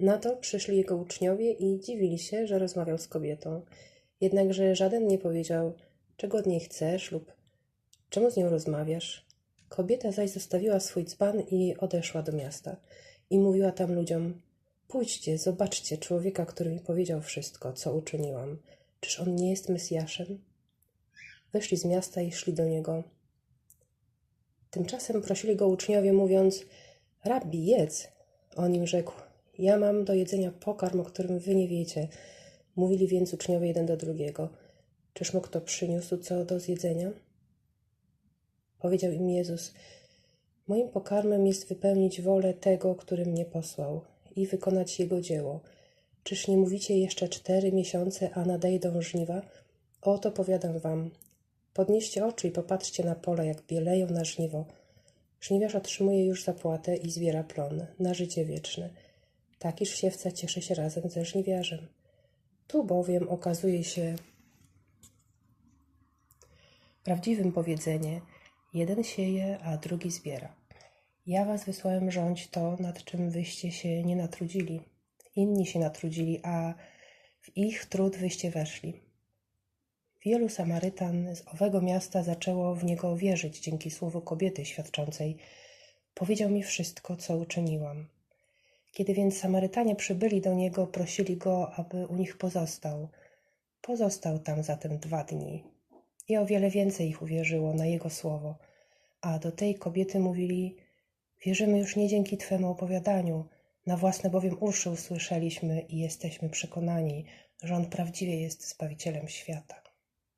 Na to przyszli jego uczniowie i dziwili się, że rozmawiał z kobietą. Jednakże żaden nie powiedział, czego od niej chcesz lub czemu z nią rozmawiasz. Kobieta zaś zostawiła swój dzban i odeszła do miasta. I mówiła tam ludziom: Pójdźcie, zobaczcie człowieka, który mi powiedział wszystko, co uczyniłam. Czyż on nie jest Mesjaszem? Wyszli z miasta i szli do niego. Tymczasem prosili go uczniowie, mówiąc: Rabbi, jedz. On im rzekł: Ja mam do jedzenia pokarm, o którym wy nie wiecie. Mówili więc uczniowie jeden do drugiego: Czyż mu kto przyniósł co do zjedzenia? Powiedział im Jezus: Moim pokarmem jest wypełnić wolę tego, który mnie posłał i wykonać jego dzieło. Czyż nie mówicie jeszcze cztery miesiące, a nadejdą żniwa? Oto powiadam wam: Podnieście oczy i popatrzcie na pola, jak bieleją na żniwo. Żniwiarz otrzymuje już zapłatę i zbiera plon na życie wieczne. Takiż siewca cieszy się razem ze żniwiarzem. Tu bowiem okazuje się prawdziwym powiedzenie: jeden sieje, a drugi zbiera. Ja was wysłałem rządź to, nad czym wyście się nie natrudzili. Inni się natrudzili, a w ich trud wyście weszli. Wielu Samarytan z owego miasta zaczęło w niego wierzyć dzięki słowu kobiety świadczącej: Powiedział mi wszystko, co uczyniłam. Kiedy więc Samarytanie przybyli do niego, prosili go, aby u nich pozostał. Pozostał tam zatem dwa dni. I o wiele więcej ich uwierzyło na jego słowo. A do tej kobiety mówili: Wierzymy już nie dzięki Twemu opowiadaniu, na własne bowiem uszy usłyszeliśmy i jesteśmy przekonani, że On prawdziwie jest Zbawicielem świata.